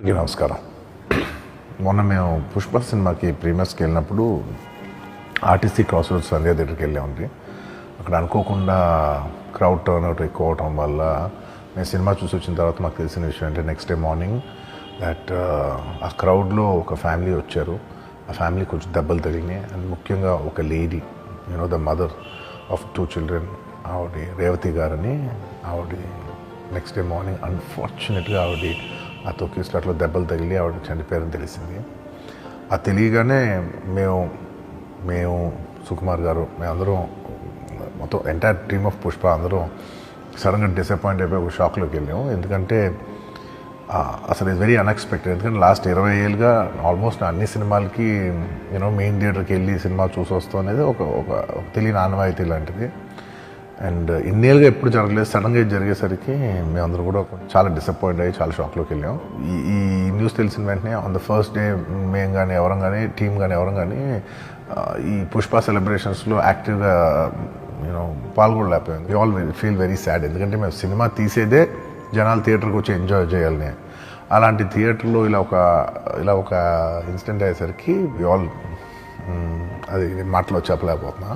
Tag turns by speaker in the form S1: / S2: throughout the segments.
S1: అందరికీ నమస్కారం. మొన్న మేము పుష్ప సినిమాకి ప్రీమియర్స్కి వెళ్ళినప్పుడు ఆర్టీసీ క్రాస్ రోడ్ సంధ్య దగ్గరికి వెళ్ళామండి. అక్కడ అనుకోకుండా క్రౌడ్ టర్న్ అవుట్ ఎక్కువ అవటం వల్ల మేము సినిమా చూసి వచ్చిన తర్వాత మాకు తెలిసిన విషయం అంటే నెక్స్ట్ డే మార్నింగ్ దట్ ఆ క్రౌడ్లో ఒక ఫ్యామిలీ వచ్చారు. ఆ ఫ్యామిలీ కొంచెం దెబ్బలు తగిలినాయి. అండ్ ముఖ్యంగా ఒక lady you know the mother of two children ఆవిడ రేవతి గారని ఆవిడ నెక్స్ట్ డే మార్నింగ్ అన్ఫార్చునేట్గా ఆవిడ ఆ తొక్కిస్లాట్లో దెబ్బలు తగిలి ఆవిడ చనిపోయారని తెలిసింది. ఆ తెలియగానే మేము మేము సుకుమార్ గారు మేమందరం మొత్తం ఎంటైర్ టీమ్ ఆఫ్ పుష్ప అందరం సడన్గా డిసప్పాయింట్ అయిపోయి ఒక షాక్లోకి వెళ్ళాము. ఎందుకంటే అసలు ఇది వెరీ అన్ఎక్స్పెక్టెడ్ ఎందుకంటే లాస్ట్ ఇరవై ఏళ్ళుగా ఆల్మోస్ట్ అన్ని సినిమాలకి యూనో మెయిన్ థియేటర్కి వెళ్ళి సినిమా చూసి వస్తాం అనేది ఒక ఒక ఒక తెలియని ఆనవాయితీ లాంటిది. అండ్ ఇన్నేళ్ళుగా ఎప్పుడు జరగలేదు సడన్గా ఇది జరిగేసరికి మేమందరం కూడా చాలా డిసప్పాయింట్ అయ్యి చాలా షాక్లోకి వెళ్ళాం. ఈ ఈ న్యూస్ తెలిసిన వెంటనే ఆన్ ద ఫస్ట్ డే మేము కానీ ఎవరం కానీ టీం కానీ ఎవరం కానీ ఈ పుష్ప సెలబ్రేషన్స్లో యాక్టివ్గా you know పాల్గొనలేకపోయాం. We all feel very sad ఎందుకంటే మేము సినిమా తీసేదే జనాలు థియేటర్కి వచ్చి ఎంజాయ్ చేయాలని. అలాంటి థియేటర్లో ఇలా ఒక ఇలా ఒక ఇన్సిడెంట్ అయ్యేసరికి వి ఆల్ అది మాటలో చెప్పలేకపోతున్నా.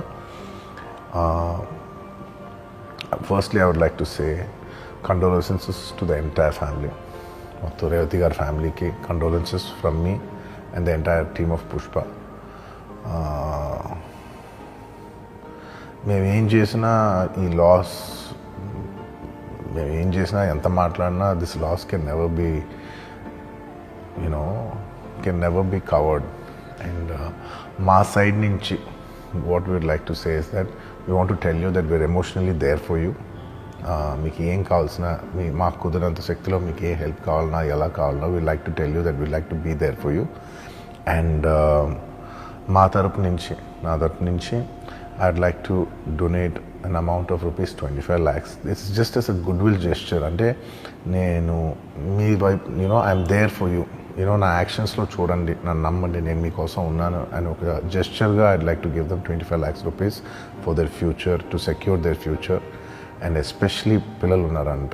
S1: Firstly I would like to say condolences to the entire family మొత్తం రేవతి గారి ఫ్యామిలీకి condolences from me and the entire team of Pushpa మేము ఏం చేసినా ఈ లాస్ మేము ఏం చేసినా ఎంత మాట్లాడినా this loss can never be you know can never be covered and మా సైడ్ నుంచి what we'd like to say is that we want to tell you that we're emotionally there for you మీకు ఏం కావాల్సిన మీ మాకు కుదిరినంత శక్తిలో మీకు ఏ help కావాలన్నా ఎలా కావాలన్నా we like to tell you that we like to be there for you and మా తరపు నుంచి నా తరపు నుంచి I'd like to donate an amount of rupees twenty five lakhs this is just as a goodwill gesture అంటే నేను మీ వైపు you know I'm there for you you know నా యాక్షన్స్లో చూడండి నన్ను నమ్మండి నేను మీకోసం ఉన్నాను అని ఒక జెస్చర్గా I'd like to give them twenty five lakhs rupees for their future to secure their future and especially పిల్లలు ఉన్నారంట.